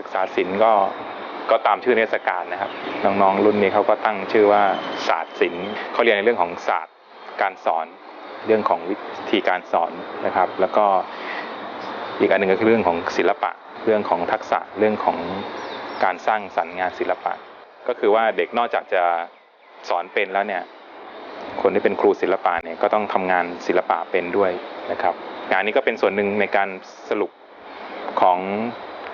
ศึกษาศิลป์ก็ก็ตามชื่อเทศกาลนะครับ น้องๆรุ่นนี้เขาก็ตั้งชื่อว่าศาสตร์ศิลป์เขาเรียนในเรื่องของศาสตร์การสอนเรื่องของวิธีการสอนนะครับ แล้วก็อีกอันหนึ่งก็คือเรื่องของศิลปะ เรื่องของทักษะเรื่องของการสร้างสรรค์งานศิลปะ ก็คือว่าเด็กนอกจากจะสอนเป็นแล้วเนี่ยคนที่เป็นครูศิลปะเนี่ยก็ต้องทำงานศิลปะเป็นด้วยนะครับ งานนี้ก็เป็นส่วนหนึ่งในการสรุปของ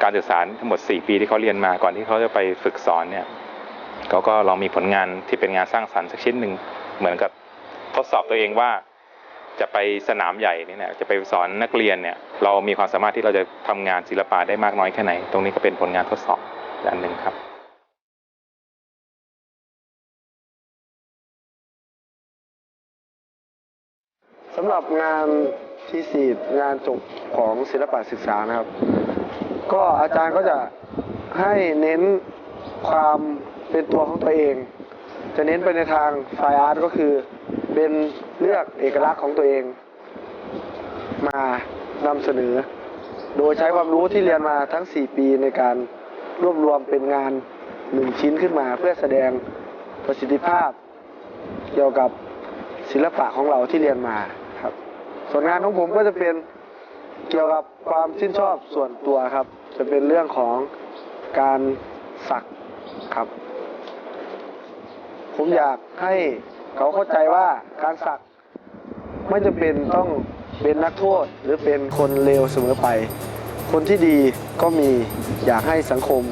การศึกษาทั้งหมด 4 ปีที่เขาเรียนมาก่อนที่เขาจะไปฝึกสอนเนี่ยเขาก็ลองมีผลงานที่เป็นงานสร้างสรรค์สักชิ้นหนึ่งเหมือนกับทดสอบตัวเองว่าจะไปสนามใหญ่เนี่ยนะจะไปสอนนักเรียนเนี่ยเรามีความสามารถที่เราจะทำงานศิลปะได้มากน้อยแค่ไหน ตรงนี้ก็เป็นผลงานทดสอบอันหนึ่งครับสำหรับงานทีสีงานจบของศิลปะศึกษานะครับ ก็อาจารย์ก็จะให้เน้นความเป็นตัวของตัวเอง จะเน้นไปในทางไฟอาร์ตก็คือ เป็นเลือกเอกลักษณ์ของตัวเอง มานำเสนอ โดยใช้ความรู้ที่เรียนมาทั้ง 4 ปีในการรวบรวมเป็นงานหนึ่งชิ้นขึ้นมาเพื่อแสดงประสิทธิภาพ เกี่ยวกับศิลปะของเราที่เรียนมาครับ ส่วนงานของผมก็จะเป็น เกี่ยวกับความชื่นชอบส่วนตัวครับ จะเป็นเรื่องของการสักครับ ผมอยากให้เขาเข้าใจว่าการสักไม่จำเป็นต้องเป็นนักโทษหรือเป็นคนเลวเสมอไป คนที่ดีก็มีอยากให้สังคม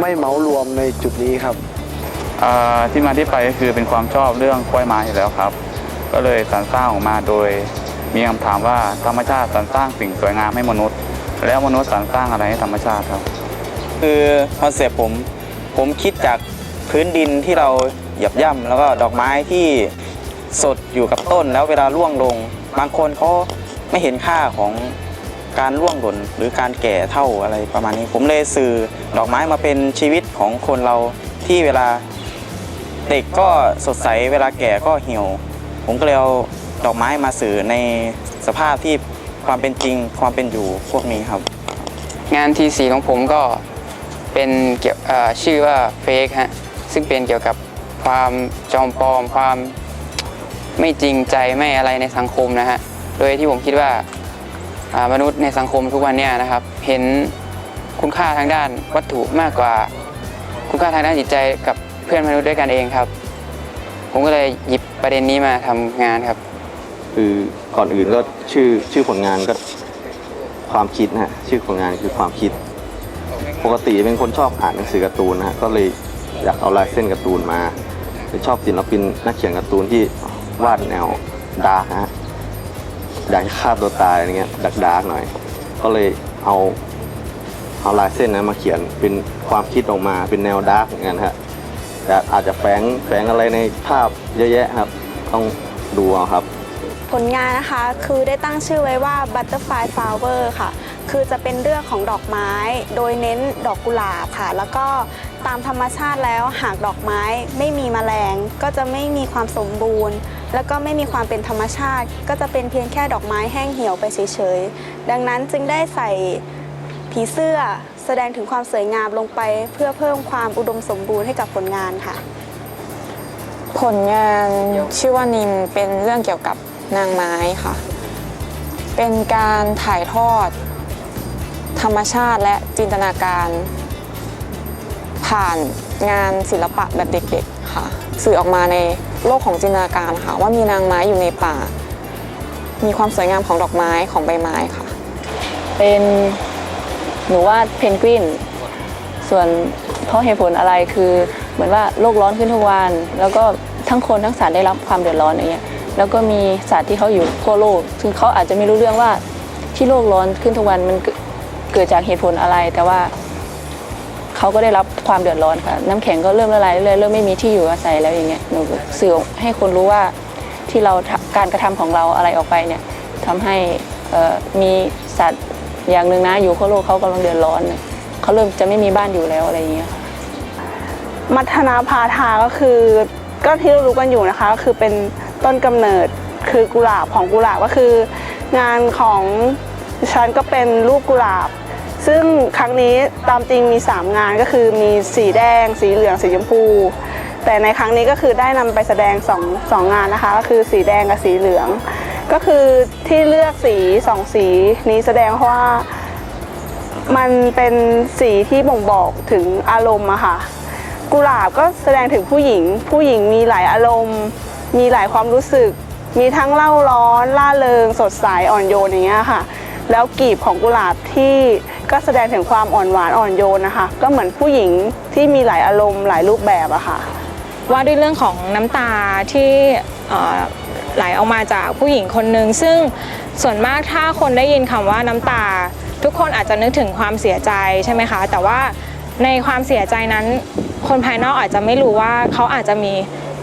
ไม่เหมารวมในจุดนี้ครับ อ่าที่มาที่ไปก็คือเป็นความชอบเรื่องกล้วยไม้อยู่แล้วครับ ก็เลยสรรสร้างออกมาโดย มีคำถามว่าธรรมชาติสรรสร้างสิ่งสวยงามให้มนุษย์ แล้วมนุษย์สรรสร้างอะไรให้ธรรมชาติครับ คือคอนเซปต์ผมผมคิดจากพื้นดินที่เราหยียบย่ำแล้วก็ดอกไม้ที่สดอยู่กับต้นแล้วเวลาร่วงลง บางคนเขาไม่เห็นค่าของการร่วงหล่นหรือการแก่เท่าอะไรประมาณนี้ ผมเลยสื่อดอกไม้มาเป็นชีวิตของคนเราที่เวลาเด็กก็สดใสเวลาแก่ก็เหี่ยว ผมก็เลยเอา ดอกไม้มาสื่อในสภาพที่ความเป็นจริงความเป็นอยู่พวกนี้ครับ งานทีสีของผมก็เป็นเกี่ยวชื่อว่าเฟกฮะซึ่งเป็นเกี่ยวกับความจอมปลอม ความไม่จริงใจไม่อะไรในสังคมนะฮะโดยที่ผมคิดว่ามนุษย์ในสังคมทุกวันเนี้นะครับ เห็นคุณค่าทางด้านวัตถุมากกว่า คุณค่าทางด้านจิตใจกับเพื่อนมนุษย์ด้วยกันเองครับ ผมก็เลยหยิบประเด็นนี้มาทำงานครับ คือก่อนอื่นก็ชื่อชื่อผลงานก็ความคิดนะฮะชื่อผลงานคือความคิด ปกติเป็นคนชอบอ่านหนังสือการ์ตูนนะฮะก็เลยอยากเอาลายเส้นการ์ตูนมาเลยชอบศิลปินนักเขียนการ์ตูนที่วาดแนวดาร์กนะฮะอยากฆ่าตัวตายอะไรเงี้ยดักดาร์กหน่อย ก็เลยเอาเอาลายเส้นนั้นมาเขียนเป็นความคิดออกมาเป็นแนวดาร์กเหมือนกันฮะแต่อาจจะแฝงแฝงอะไรในภาพเยอะแยะครับ ต้องดูเอาครับ ผลงานนะคะคือได้ตั้งชื่อไว้ว่า Butterfly Flower ค่ะ คือจะเป็นเรื่องของดอกไม้ โดยเน้นดอกกุหลาบค่ะ แล้วก็ตามธรรมชาติแล้วหากดอกไม้ไม่มีแมลง ก็จะไม่มีความสมบูรณ์ แล้วก็ไม่มีความเป็นธรรมชาติ ก็จะเป็นเพียงแค่ดอกไม้แห้งเหี่ยวไปเฉยๆ ดังนั้นจึงได้ใส่ผีเสื้อแสดงถึงความสวยงามลงไปเพื่อเพิ่มความอุดมสมบูรณ์ให้กับผลงานค่ะ ผลงานชื่อว่านิมเป็นเรื่องเกี่ยวกับ นางไม้ค่ะ เป็นการถ่ายทอด ธรรมชาติและจินตนาการ ผ่านงานศิลปะแบบเด็กๆค่ะ สื่อออกมาในโลกของจินตนาการค่ะ ว่ามีนางไม้อยู่ในป่า มีความสวยงามของดอกไม้ของใบไม้ค่ะ เป็นหนูวาดเพนกวิน ส่วนเพราะเหตุผลอะไรคือเหมือนว่าโลกร้อนขึ้นทุกวัน แล้วก็ทั้งคนทั้งสัตว์ได้รับความเดือดร้อนอย่างเงี้ย แล้วก็มีสัตว์ที่เขาอยู่ทั่วโลก ซึ่งเขาอาจจะไม่รู้เรื่องว่าที่โลกร้อนขึ้นทุกวันมันเกิดจากเหตุผลอะไร แต่ว่าเขาก็ได้รับความเดือดร้อนค่ะ น้ำแข็งก็เริ่มละลายเรื่อยๆเริ่มไม่มีที่อยู่อาศัยแล้วอย่างเงี้ยหนูสื่อให้คนรู้ว่าที่เราการกระทำของเราอะไรออกไปเนี่ยทำให้มีสัตว์อย่างหนึ่งนะอยู่ทั่วโลกเขากำลังเดือดร้อนเขาเริ่มจะไม่มีบ้านอยู่แล้วอะไรอย่างเงี้ยมัทนาพาทาก็คือก็ที่เรารู้กันอยู่นะคะก็คือเป็น ต้นกำเนิดคือกุหลาบของกุหลาบก็คือ งานของฉันก็เป็นรูปกุหลาบ ซึ่งครั้งนี้ตามจริงมี 3 งานก็คือมีสีแดง สีเหลืองสีชมพู แต่ในครั้งนี้ก็คือได้นำไปแสดง2องสองงานนะคะ ก็คือสีแดงกับสีเหลือง ก็คือที่เลือกสีสองสีนี้แสดงเพราะว่ามันเป็นสีที่บ่งบอกถึงอารมณ์อะค่ะ กุหลาบก็แสดงถึงผู้หญิง ผู้หญิงมีหลายอารมณ์ มีหลายความรู้สึก มีทั้งเล่าร้อน ล่าเริง สดใส อ่อนโยนอย่างเงี้ยค่ะ แล้วกลีบของกุหลาบที่ก็แสดงถึงความอ่อนหวานอ่อนโยนนะคะ ก็เหมือนผู้หญิงที่มีหลายอารมณ์หลายรูปแบบอะค่ะ ว่าด้วยเรื่องของน้ำตาที่เอ่อไหลออกมาจากผู้หญิงคนหนึ่งซึ่งส่วนมากถ้าคนได้ยินคำว่าน้ำตา ทุกคนอาจจะนึกถึงความเสียใจใช่ไหมคะ แต่ว่าในความเสียใจนั้น คนภายนอกอาจจะไม่รู้ว่าเขาอาจจะมี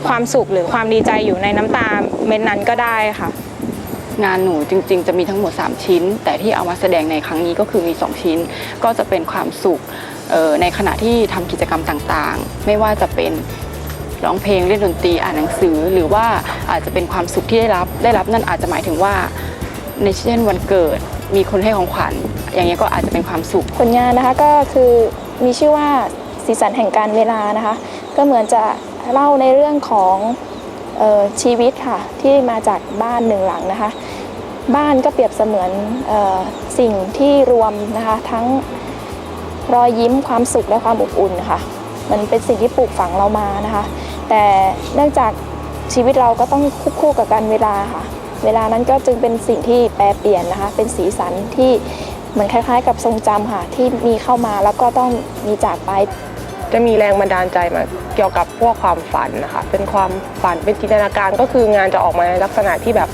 ความสุขหรือความดีใจอยู่ในน้ำตาเม็ดนั้นก็ได้ค่ะ งานหนูจริง ๆ จะมีทั้งหมด 3 ชิ้น แต่ที่เอามาแสดงในครั้งนี้ก็คือมี 2 ชิ้น ก็จะเป็นความสุขเอ่อในขณะที่ทำกิจกรรมต่างๆ ไม่ว่าจะเป็นร้องเพลงเล่นดนตรีอ่านหนังสือ หรือว่าอาจจะเป็นความสุขที่ได้รับได้รับนั่นอาจจะหมายถึงว่า ในเช่นวันเกิดมีคนให้ของขวัญ อย่างเงี้ยก็อาจจะเป็นความสุขผลงานนะคะก็คือมีชื่อว่าสีสันแห่งการเวลานะคะ ก็เหมือนจะ เล่าในเรื่องของออชีวิตค่ะ ที่มาจากบ้านหนึ่งหลังนะคะ บ้านก็เปรียบเสมือนออสิ่งที่รวมนะคะ ทั้งรอยยิ้มความสุขและความอบอุ่นค่ะ มันเป็นสิ่งที่ปลูกฝังเรามานะคะ แต่เนื่องจากชีวิตเราก็ต้องควบคู่กับการเวลาค่ะ เวลานั้นก็จึงเป็นสิ่งที่แปรเปลี่ยนนะคะ เป็นสีสันที่เหมือนคล้าย ๆ กับทรงจำค่ะ ที่มีเข้ามาแล้วก็ต้องมีจากไป จะมีแรงบันดาลใจมาเกี่ยวกับพวกความฝันนะคะ เป็นความฝันเป็นจินตนาการก็คืองานจะออกมาในลักษณะที่แบบ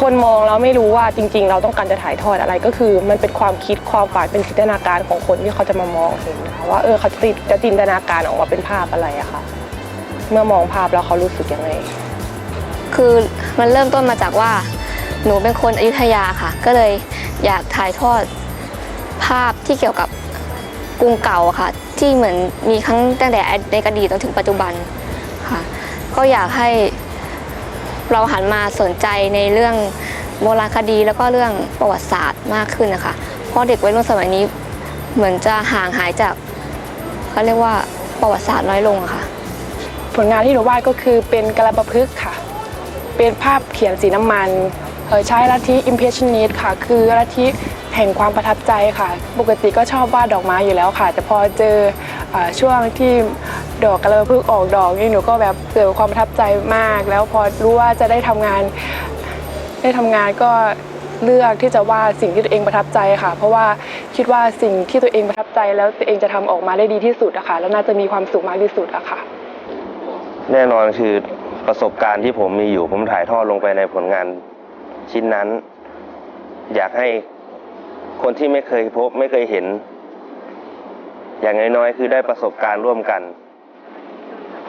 คนมองแล้วไม่รู้ว่าจริง ๆ เราต้องการจะถ่ายทอดอะไรก็คือ มันเป็นความคิดความฝันเป็นจินตนาการของคนที่เขาจะมามองเห็นนะคะว่าเออเขาจะจะจินตนาการออกมาเป็นภาพอะไรอะค่ะเมื่อมองภาพแล้วเขารู้สึกยังไงคือมันเริ่มต้นมาจากว่า หนูเป็นคนอยุธยาค่ะ ก็เลยอยากถ่ายทอดภาพที่เกี่ยวกับ รุงเก่าอะค่ะ ที่เหมือนมีครั้งตั้งแต่ในอดีตจนถึงปัจจุบันค่ะ ก็อยากให้เราหันมาสนใจในเรื่องโบราณคดีแล้วก็เรื่องประวัติศาสตร์มากขึ้นนะคะ เพราะเด็กวัยรุ่นสมัยนี้เหมือนจะห่างหายจากเขาเรียกว่าประวัติศาสตร์น้อยลงะค่ะ ผลงานที่หนูวาดก็คือเป็นกระประพฤกษ์ค่ะ เป็นภาพเขียนสีน้ำมันเอ่อใช้ลัทธิ impressionist ค่ะ คือลัทธิ แห่งความประทับใจค่ะ ปกติก็ชอบวาดดอกไม้อยู่แล้วค่ะ แต่พอเจออช่วงที่ดอกกระประพฤกษ์ออกดอกนี่หนูก็แบบเกิดความประทับใจมาก แล้วพอรู้ว่าจะได้ทำงาน ได้ทำงานก็เลือกที่จะวาดสิ่งที่ตัวเองประทับใจค่ะ เพราะว่าคิดว่าสิ่งที่ตัวเองประทับใจ แล้วตัวเองจะทำออกมาได้ดีที่สุดอะค่ะ แล้วน่าจะมีความสุขมากที่สุดอะค่ะ แน่นอนคือประสบการณ์ที่ผมมีอยู่ผมถ่ายทอดลงไปในผลงานชิ้นนั้น อยากให้ คนที่ไม่เคยพบไม่เคยเห็น อย่างน้อยๆคือได้ประสบการณ์ร่วมกัน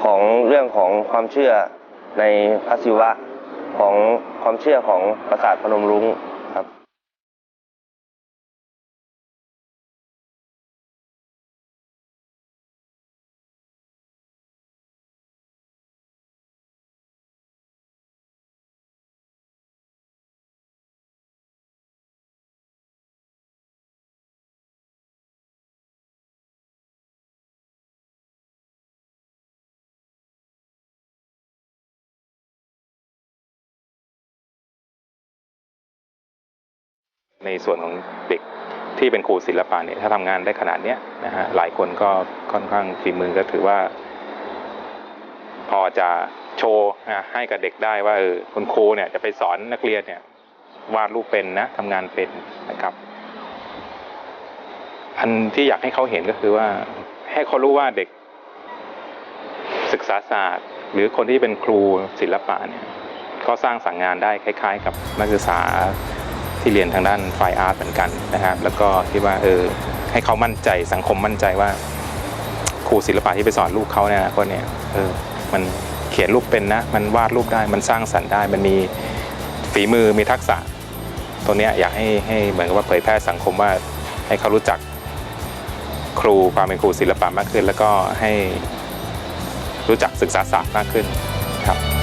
ของเรื่องของความเชื่อในพระศิวะของความเชื่อของปราสาทพนมรุ้ง ในส่วนของเด็กที่เป็นครูศิลปะเนี่ยถ้าทำงานได้ขนาดเนี้ยนะฮะหลายคนก็ค่อนข้างฝีมือก็ถือว่า พอจะโชว์นะให้กับเด็กได้ว่าเออคุณครูเนี่ยจะไปสอนนักเรียนเนี่ยวาดรูปเป็นนะทำงานเป็นนะครับ อันที่อยากให้เขาเห็นก็คือว่า ให้เขารู้ว่าเด็ก ศึกษาศาสตร์ หรือคนที่เป็นครูศิลปะเนี่ยก็สร้างสรรค์งานได้คล้าย ๆ กับนักศึกษา ที่เรียนทางด้านไฟอาร์ตเหมือนกันนะครับแล้วก็คิดว่าเออให้เขามั่นใจสังคมมั่นใจว่าครูศิลปะที่ไปสอนลูกเขาเนี่ยคนเนี่ยเออมันเขียนรูปเป็นนะมันวาดรูปได้มันสร้างสรรค์ได้ มันมีฝีมือมีทักษะตัวเนี้ยอยากให้ให้เหมือนกับว่าเผยแพร่สังคมว่าให้เขารู้จักครูความเป็นครูศิลปะมากขึ้น แล้วก็ให้รู้จักศึกษาศาสตร์มากขึ้นครับ